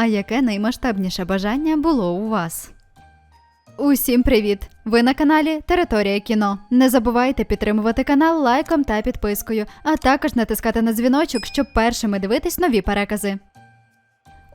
А яке наймасштабніше бажання було у вас? Усім привіт! Ви на каналі Територія кіно. Не забувайте підтримувати канал лайком та підпискою, а також натискати на дзвіночок, щоб першими дивитись нові перекази.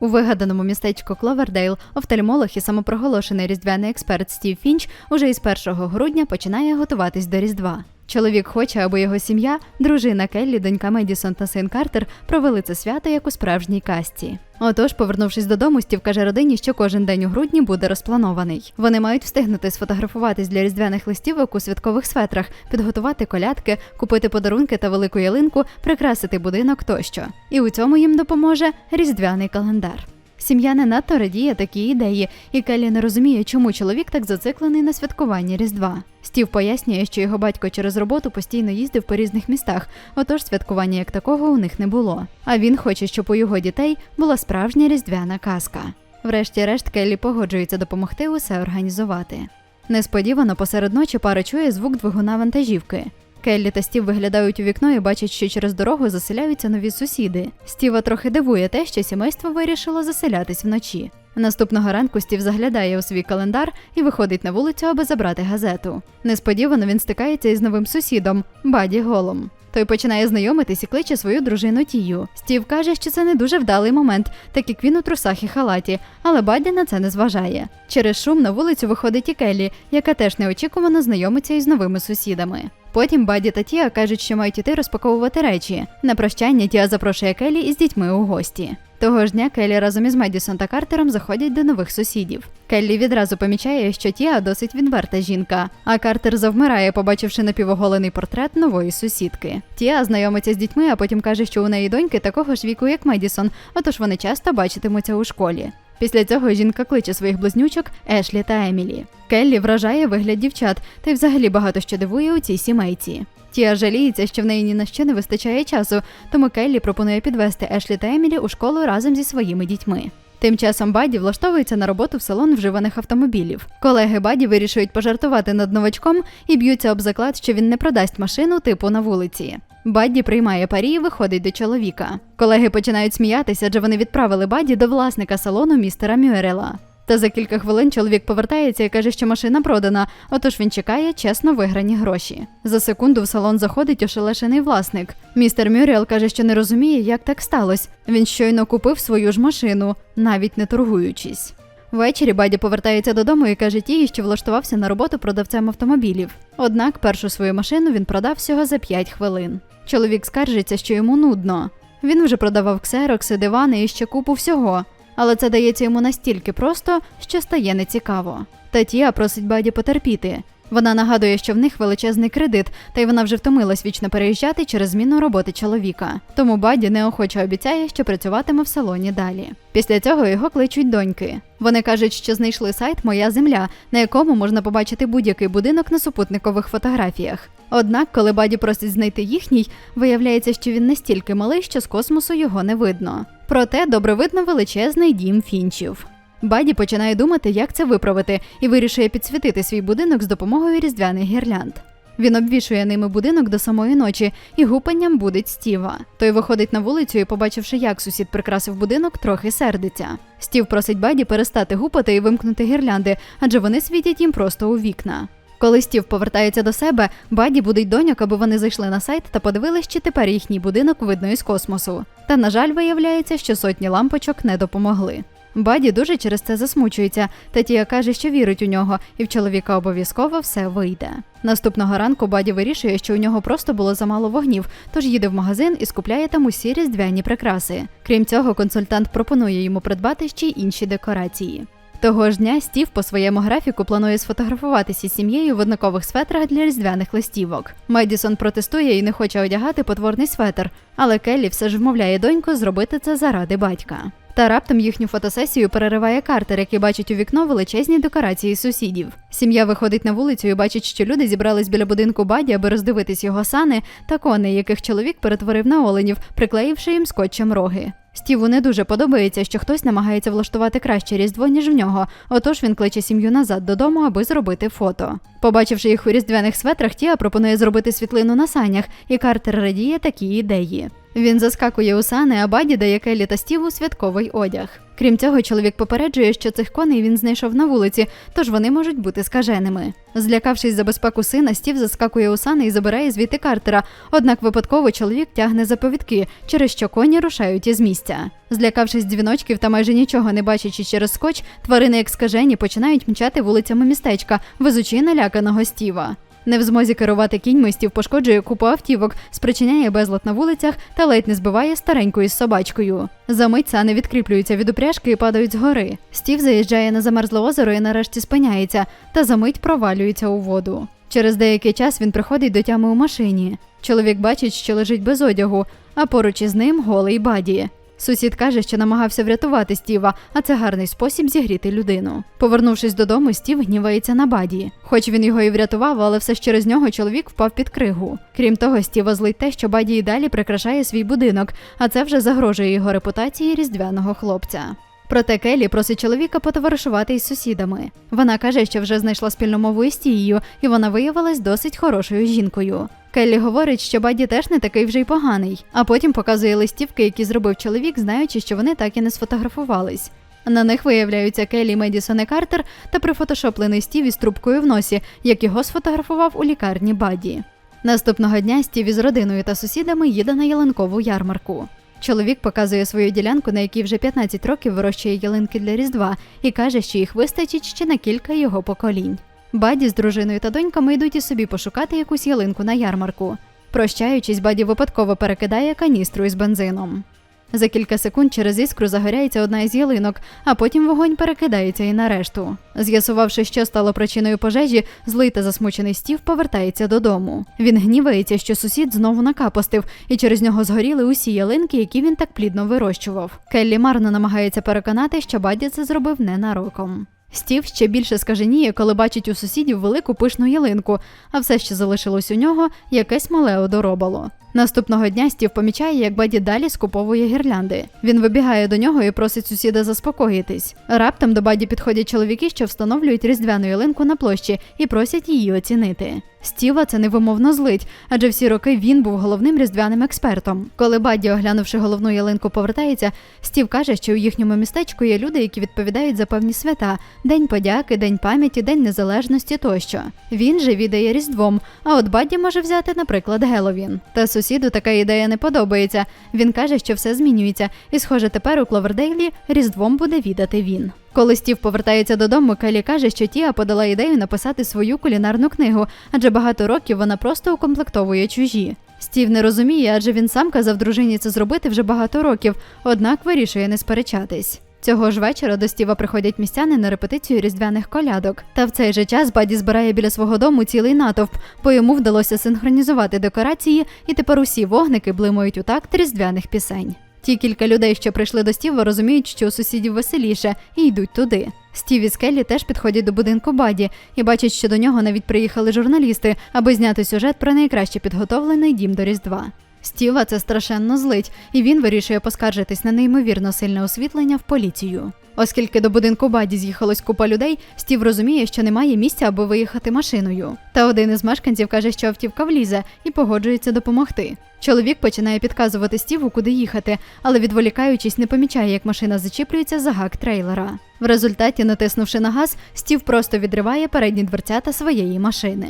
У вигаданому містечку Кловердейл офтальмолог і самопроголошений різдвяний експерт Стів Фінч уже із 1 грудня починає готуватись до Різдва. Чоловік хоче, аби його сім'я, дружина Келлі, донька Медісон та син Картер провели це свято як у справжній касті. Отож, повернувшись додому, Стів каже родині, що кожен день у грудні буде розпланований. Вони мають встигнути сфотографуватись для різдвяних листівок у святкових светрах, підготувати колядки, купити подарунки та велику ялинку, прикрасити будинок тощо. І у цьому їм допоможе різдвяний календар. Сім'я не надто радіє такі ідеї, і Келлі не розуміє, чому чоловік так зациклений на святкуванні Різдва. Стів пояснює, що його батько через роботу постійно їздив по різних містах, отож святкування як такого у них не було. А він хоче, щоб у його дітей була справжня різдвяна казка. Врешті-решт Келлі погоджується допомогти усе організувати. Несподівано посеред ночі пара чує звук двигуна вантажівки. Келлі та Стів виглядають у вікно і бачать, що через дорогу заселяються нові сусіди. Стіва трохи дивує те, що сімейство вирішило заселятись вночі. Наступного ранку Стів заглядає у свій календар і виходить на вулицю, аби забрати газету. Несподівано він стикається із новим сусідом Баді Голом. Той починає знайомитись і кличе свою дружину Тію. Стів каже, що це не дуже вдалий момент, так як він у трусах і халаті, але Бадді на це не зважає. Через шум на вулицю виходить і Келлі, яка теж неочікувано знайомиться із новими сусідами. Потім Баді та Тія кажуть, що мають іти розпаковувати речі. На прощання Тія запрошує Келі із дітьми у гості. Того ж дня Келлі разом із Медісон та Картером заходять до нових сусідів. Келлі відразу помічає, що Тія досить відверта жінка, а Картер завмирає, побачивши напівоголений портрет нової сусідки. Тія знайомиться з дітьми, а потім каже, що у неї доньки такого ж віку, як Медісон, отож вони часто бачитимуться у школі. Після цього жінка кличе своїх близнючок Ешлі та Емілі. Келлі вражає вигляд дівчат та й взагалі багато що дивує у цій сімейці. Тія жаліється, що в неї ні на що не вистачає часу, тому Келлі пропонує підвести Ешлі та Емілі у школу разом зі своїми дітьми. Тим часом Баді влаштовується на роботу в салон вживаних автомобілів. Колеги Баді вирішують пожартувати над новачком і б'ються об заклад, що він не продасть машину типу на вулиці. Бадді приймає парі і виходить до чоловіка. Колеги починають сміятися, адже вони відправили Бадді до власника салону містера Мюррела. Та за кілька хвилин чоловік повертається і каже, що машина продана, отож він чекає чесно виграні гроші. За секунду в салон заходить ошелешений власник. Містер Мюррел каже, що не розуміє, як так сталося. Він щойно купив свою ж машину, навіть не торгуючись. Ввечері Баді повертається додому і каже тій, що влаштувався на роботу продавцем автомобілів. Однак першу свою машину він продав всього за 5 хвилин. Чоловік скаржиться, що йому нудно. Він вже продавав ксерокси, дивани і ще купу всього, але це дається йому настільки просто, що стає нецікаво. Татія просить Баді потерпіти. Вона нагадує, що в них величезний кредит, та й вона вже втомилась вічно переїжджати через зміну роботи чоловіка. Тому Баді неохоче обіцяє, що працюватиме в салоні далі. Після цього його кличуть доньки. Вони кажуть, що знайшли сайт Моя земля, на якому можна побачити будь-який будинок на супутникових фотографіях. Однак, коли Баді просить знайти їхній, виявляється, що він настільки малий, що з космосу його не видно. Проте добре видно величезний дім фінчів. Баді починає думати, як це виправити, і вирішує підсвітити свій будинок з допомогою різдвяних гірлянд. Він обвішує ними будинок до самої ночі і гупанням будить Стіва. Той виходить на вулицю і, побачивши, як сусід прикрасив будинок, трохи сердиться. Стів просить Баді перестати гупати і вимкнути гірлянди, адже вони світять їм просто у вікна. Коли Стів повертається до себе, Баді будить доньок, аби вони зайшли на сайт та подивились, чи тепер їхній будинок видно із космосу. Та, на жаль, виявляється, що сотні лампочок не допомогли. Баді дуже через це засмучується, та Тія каже, що вірить у нього, і в чоловіка обов'язково все вийде. Наступного ранку Баді вирішує, що у нього просто було замало вогнів, тож їде в магазин і скупляє там усі різдвяні прикраси. Крім цього, консультант пропонує йому придбати ще й інші декорації. Того ж дня Стів по своєму графіку планує сфотографуватися з сім'єю в однакових светрах для різдвяних листівок. Медісон протестує і не хоче одягати потворний светр, але Келлі все ж вмовляє доньку зробити це заради батька. Та раптом їхню фотосесію перериває Картер, який бачить у вікно величезні декорації сусідів. Сім'я виходить на вулицю і бачить, що люди зібрались біля будинку Баді, аби роздивитись його сани та коней, яких чоловік перетворив на оленів, приклеївши їм скотчем роги. Стіву не дуже подобається, що хтось намагається влаштувати краще різдво, ніж в нього. Отож він кличе сім'ю назад додому, аби зробити фото. Побачивши їх у різдвяних светрах, Тіа пропонує зробити світлину на санях, і Картер радіє такій ідеї. Він заскакує у сани, а Баді дає Келлі та Стіву святковий одяг. Крім цього, чоловік попереджує, що цих коней він знайшов на вулиці, тож вони можуть бути скаженими. Злякавшись за безпеку сина, Стів заскакує у сани і забирає звідти Картера. Однак випадково чоловік тягне за повідки, через що коні рушають із місця. Злякавшись дзвіночків та майже нічого не бачачи через скотч, тварини як скажені починають мчати вулицями містечка, везучи наляканого Стіва. Не в змозі керувати кіньми стів пошкоджує купу автівок, спричиняє безлад на вулицях та ледь не збиває стареньку із собачкою. Замить сани відкріплюються від упряжки і падають з гори. Стів заїжджає на замерзле озеро і нарешті спиняється, та замить провалюється у воду. Через деякий час він приходить до тями у машині. Чоловік бачить, що лежить без одягу, а поруч із ним голий баді. Сусід каже, що намагався врятувати Стіва, а це гарний спосіб зігріти людину. Повернувшись додому, Стів гнівається на баді. Хоч він його і врятував, але все ж через нього чоловік впав під кригу. Крім того, Стіва злить те, що баді і далі прикрашає свій будинок, а це вже загрожує його репутації різдвяного хлопця. Проте Келлі просить чоловіка потоваришувати із сусідами. Вона каже, що вже знайшла спільну мову із тією, і вона виявилась досить хорошою жінкою. Келлі говорить, що Баді теж не такий вже й поганий, а потім показує листівки, які зробив чоловік, знаючи, що вони так і не сфотографувались. На них виявляються Келлі Медісон і Картер та прифотошоплений Стів із трубкою в носі, як його сфотографував у лікарні Баді. Наступного дня Стів із родиною та сусідами їде на ялинкову ярмарку. Чоловік показує свою ділянку, на якій вже 15 років вирощує ялинки для Різдва, і каже, що їх вистачить ще на кілька його поколінь. Баді з дружиною та доньками йдуть і собі пошукати якусь ялинку на ярмарку. Прощаючись, Баді випадково перекидає каністру із бензином. За кілька секунд через іскру загоряється одна із ялинок, а потім вогонь перекидається і на решту. З'ясувавши, що стало причиною пожежі, злий та засмучений стів повертається додому. Він гнівається, що сусід знову накапостив, і через нього згоріли усі ялинки, які він так плідно вирощував. Келлі марно намагається переконати, що Баді це зробив ненароком. Стів ще більше скаженіє, коли бачить у сусідів велику пишну ялинку, а все, що залишилось у нього, якесь мале одоробало. Наступного дня Стів помічає, як Баді далі скуповує гірлянди. Він вибігає до нього і просить сусіда заспокоїтись. Раптом до Баді підходять чоловіки, що встановлюють різдвяну ялинку на площі, і просять її оцінити. Стіва це невимовно злить, адже всі роки він був головним різдвяним експертом. Коли Бадді, оглянувши головну ялинку, повертається, Стів каже, що у їхньому містечку є люди, які відповідають за певні свята: День подяки, День пам'яті, День незалежності тощо. Він же відає Різдвом, а от Бадді може взяти, наприклад, Геловін. Та сусіду така ідея не подобається. Він каже, що все змінюється, і, схоже, тепер у Кловердейлі Різдвом буде відати він. Коли Стів повертається додому, Келі каже, що Тіа подала ідею написати свою кулінарну книгу, адже багато років вона просто укомплектовує чужі. Стів не розуміє, адже він сам казав дружині це зробити вже багато років, однак вирішує не сперечатись. Цього ж вечора до Стіва приходять містяни на репетицію різдвяних колядок. Та в цей же час Баді збирає біля свого дому цілий натовп, бо йому вдалося синхронізувати декорації, і тепер усі вогники блимають у такт різдвяних пісень. Ті кілька людей, що прийшли до Стіва, розуміють, що у сусідів веселіше, і йдуть туди. Стів і Скеллі теж підходять до будинку Баді і бачать, що до нього навіть приїхали журналісти, аби зняти сюжет про найкраще підготовлений дім до Різдва. Стіва це страшенно злить, і він вирішує поскаржитись на неймовірно сильне освітлення в поліцію. Оскільки до будинку Баді з'їхалось купа людей, Стів розуміє, що немає місця, аби виїхати машиною. Та один із мешканців каже, що автівка влізе і погоджується допомогти. Чоловік починає підказувати Стіву, куди їхати, але відволікаючись, не помічає, як машина зачіплюється за гак трейлера. В результаті, натиснувши на газ, Стів просто відриває передні дверцята своєї машини.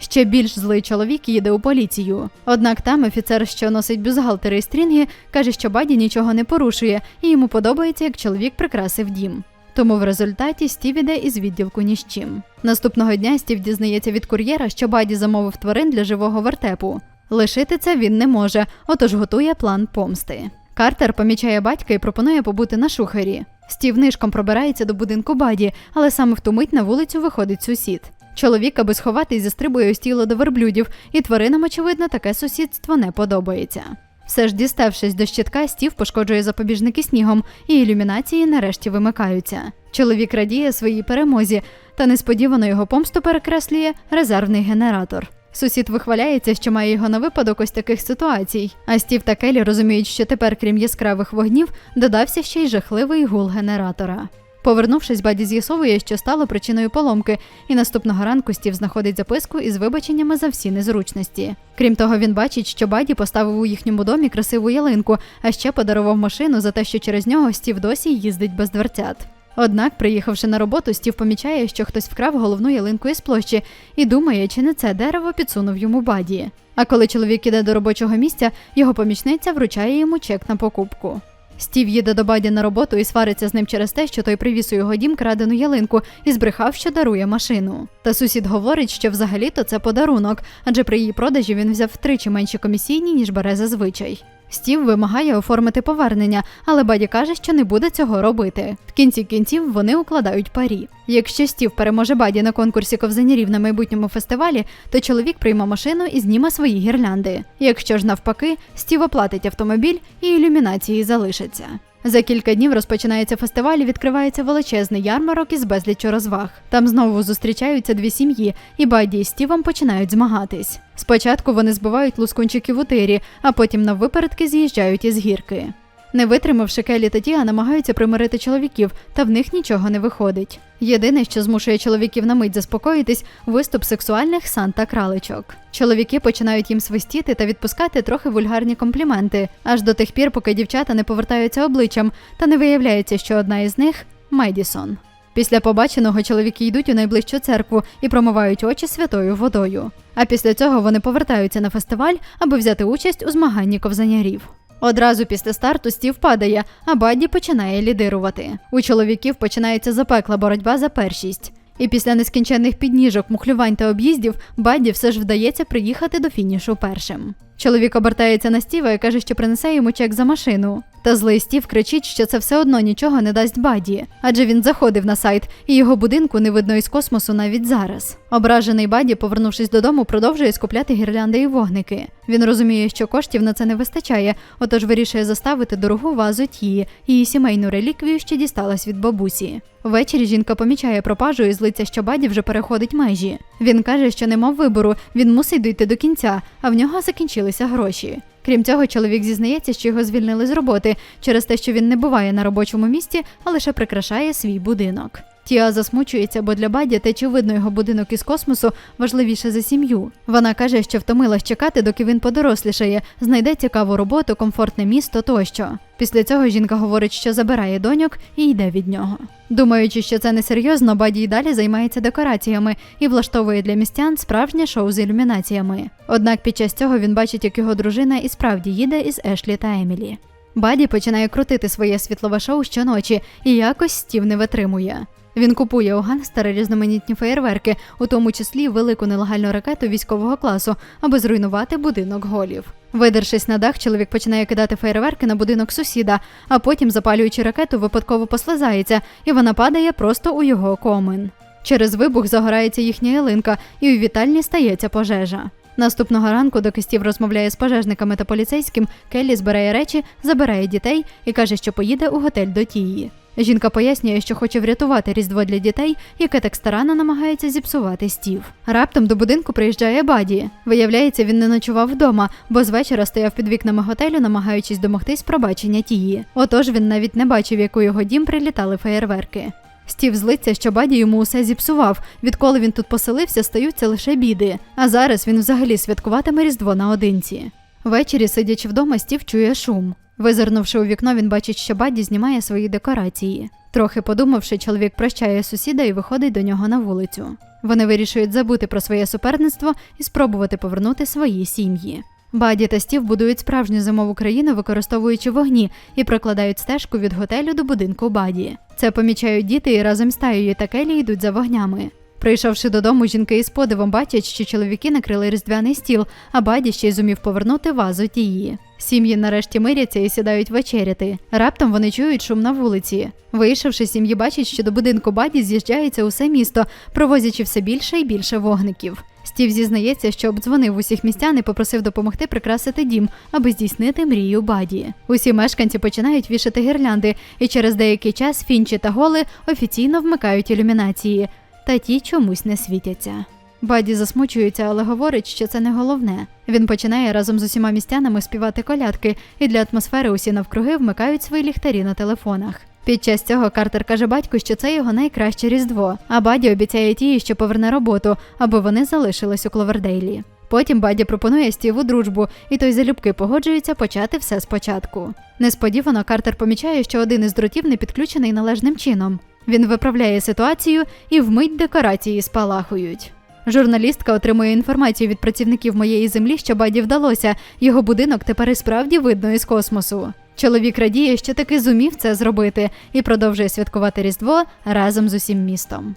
Ще більш злий чоловік їде у поліцію. Однак там офіцер, що носить бюзгалтери і стрінги, каже, що баді нічого не порушує, і йому подобається, як чоловік прикрасив дім. Тому в результаті Стів іде із відділку ні з чим. Наступного дня Стів дізнається від кур'єра, що баді замовив тварин для живого вертепу. Лишити це він не може, отож готує план помсти. Картер помічає батька і пропонує побути на шухері. Стів нишком пробирається до будинку баді, але саме в ту мить на вулицю виходить сусід. Чоловік, аби сховатись, застрибує ось тіло до верблюдів, і тваринам, очевидно, таке сусідство не подобається. Все ж діставшись до щитка, стів пошкоджує запобіжники снігом, і ілюмінації нарешті вимикаються. Чоловік радіє своїй перемозі, та несподівано його помсту перекреслює резервний генератор. Сусід вихваляється, що має його на випадок ось таких ситуацій. А Стів та Келі розуміють, що тепер, крім яскравих вогнів, додався ще й жахливий гул генератора. Повернувшись, Баді з'ясовує, що стало причиною поломки, і наступного ранку Стів знаходить записку із вибаченнями за всі незручності. Крім того, він бачить, що Баді поставив у їхньому домі красиву ялинку, а ще подарував машину за те, що через нього Стів досі їздить без дверцят. Однак, приїхавши на роботу, Стів помічає, що хтось вкрав головну ялинку із площі і думає, чи не це дерево підсунув йому Баді. А коли чоловік іде до робочого місця, його помічниця вручає йому чек на покупку. Стів їде до Баді на роботу і свариться з ним через те, що той привіз у його дім крадену ялинку і збрехав, що дарує машину. Та сусід говорить, що взагалі-то це подарунок, адже при її продажі він взяв втричі менші комісійні, ніж бере зазвичай. Стів вимагає оформити повернення, але Баді каже, що не буде цього робити. В кінці кінців вони укладають парі. Якщо Стів переможе Баді на конкурсі ковзанірів на майбутньому фестивалі, то чоловік прийме машину і зніме свої гірлянди. Якщо ж навпаки, Стів оплатить автомобіль і ілюмінації залишаться. За кілька днів розпочинається фестиваль і відкривається величезний ярмарок із безліччю розваг. Там знову зустрічаються дві сім'ї, і Баді і Стівом починають змагатись. Спочатку вони збивають лускунчиків у тирі, а потім на випередки з'їжджають із гірки. Не витримавши Келі та Тіа намагаються примирити чоловіків, та в них нічого не виходить. Єдине, що змушує чоловіків на мить заспокоїтись, виступ сексуальних санта кралечок. Чоловіки починають їм свистіти та відпускати трохи вульгарні компліменти, аж до тих пір, поки дівчата не повертаються обличчям, та не виявляється, що одна із них Медісон. Після побаченого чоловіки йдуть у найближчу церкву і промивають очі святою водою. А після цього вони повертаються на фестиваль, аби взяти участь у змаганні ковзанярів. Одразу після старту стів падає, а Бадді починає лідирувати. У чоловіків починається запекла боротьба за першість. І після нескінченних підніжок, мухлювань та об'їздів Бадді все ж вдається приїхати до фінішу першим. Чоловік обертається на Стіва і каже, що принесе йому чек за машину. Та злий Стів кричить, що це все одно нічого не дасть Баді, адже він заходив на сайт, і його будинку не видно із космосу навіть зараз. Ображений Баді, повернувшись додому, продовжує скупляти гірлянди і вогники. Він розуміє, що коштів на це не вистачає, отож вирішує заставити дорогу вазу тії, її сімейну реліквію, що дісталась від бабусі. Ввечері жінка помічає пропажу і злиться, що Баді вже переходить межі. Він каже, що не мав вибору, він мусить дійти до кінця, а в нього закінчилися гроші. Крім цього, чоловік зізнається, що його звільнили з роботи через те, що він не буває на робочому місці, а лише прикрашає свій будинок. Тіа засмучується, бо для Баді те, чи видно його будинок із космосу, важливіше за сім'ю. Вона каже, що втомилась чекати, доки він подорослішає, знайде цікаву роботу, комфортне місто тощо. Після цього жінка говорить, що забирає доньок і йде від нього. Думаючи, що це несерйозно, Баді й далі займається декораціями і влаштовує для містян справжнє шоу з ілюмінаціями. Однак під час цього він бачить, як його дружина і справді їде із Ешлі та Емілі. Баді починає крутити своє світлове шоу щоночі і якось стів не витримує. Він купує у гангстера різноманітні феєрверки, у тому числі велику нелегальну ракету військового класу, аби зруйнувати будинок голів. Видершись на дах, чоловік починає кидати феєрверки на будинок сусіда, а потім, запалюючи ракету, випадково послизається, і вона падає просто у його комин. Через вибух загорається їхня ялинка, і у вітальні стається пожежа. Наступного ранку, доки Стів розмовляє з пожежниками та поліцейським, Келлі збирає речі, забирає дітей і каже, що поїде у готель до тії. Жінка пояснює, що хоче врятувати різдво для дітей, яке так старанно намагається зіпсувати стів. Раптом до будинку приїжджає Баді. Виявляється, він не ночував вдома, бо з вечора стояв під вікнами готелю, намагаючись домогтись пробачення тії. Отож він навіть не бачив, як у його дім прилітали феєрверки. Стів злиться, що Баді йому усе зіпсував. Відколи він тут поселився, стаються лише біди. А зараз він взагалі святкуватиме Різдво наодинці. Ввечері, сидячи вдома, Стів чує шум. Визирнувши у вікно, він бачить, що Баді знімає свої декорації. Трохи подумавши, чоловік прощає сусіда і виходить до нього на вулицю. Вони вирішують забути про своє суперництво і спробувати повернути свої сім'ї. Баді та Стів будують справжню зимову країну, використовуючи вогні, і прокладають стежку від готелю до будинку Баді. Це помічають діти і разом з Таєю та Келі йдуть за вогнями. Прийшовши додому, жінки із подивом бачать, що чоловіки накрили різдвяний стіл, а Баді ще й зумів повернути вазу тії. Сім'ї нарешті миряться і сідають вечеряти. Раптом вони чують шум на вулиці. Вийшовши, сім'ї бачать, що до будинку Баді з'їжджається усе місто, провозячи все більше і більше вогників. Стів зізнається, що обдзвонив усіх містян і попросив допомогти прикрасити дім, аби здійснити мрію Баді. Усі мешканці починають вішати гірлянди, і через деякий час фінчі та голи офіційно вмикають ілюмінації, та ті чомусь не світяться. Баді засмучується, але говорить, що це не головне. Він починає разом з усіма містянами співати колядки, і для атмосфери усі навкруги вмикають свої ліхтарі на телефонах. Під час цього Картер каже батьку, що це його найкраще різдво, а Баді обіцяє тії, що поверне роботу, аби вони залишились у Кловердейлі. Потім Баді пропонує Стіву дружбу, і той залюбки погоджується почати все спочатку. Несподівано Картер помічає, що один із дротів не підключений належним чином. Він виправляє ситуацію і вмить декорації спалахують. Журналістка отримує інформацію від працівників моєї землі, що Баді вдалося. Його будинок тепер і справді видно із космосу. Чоловік радіє, що таки зумів це зробити, і продовжує святкувати Різдво разом з усім містом.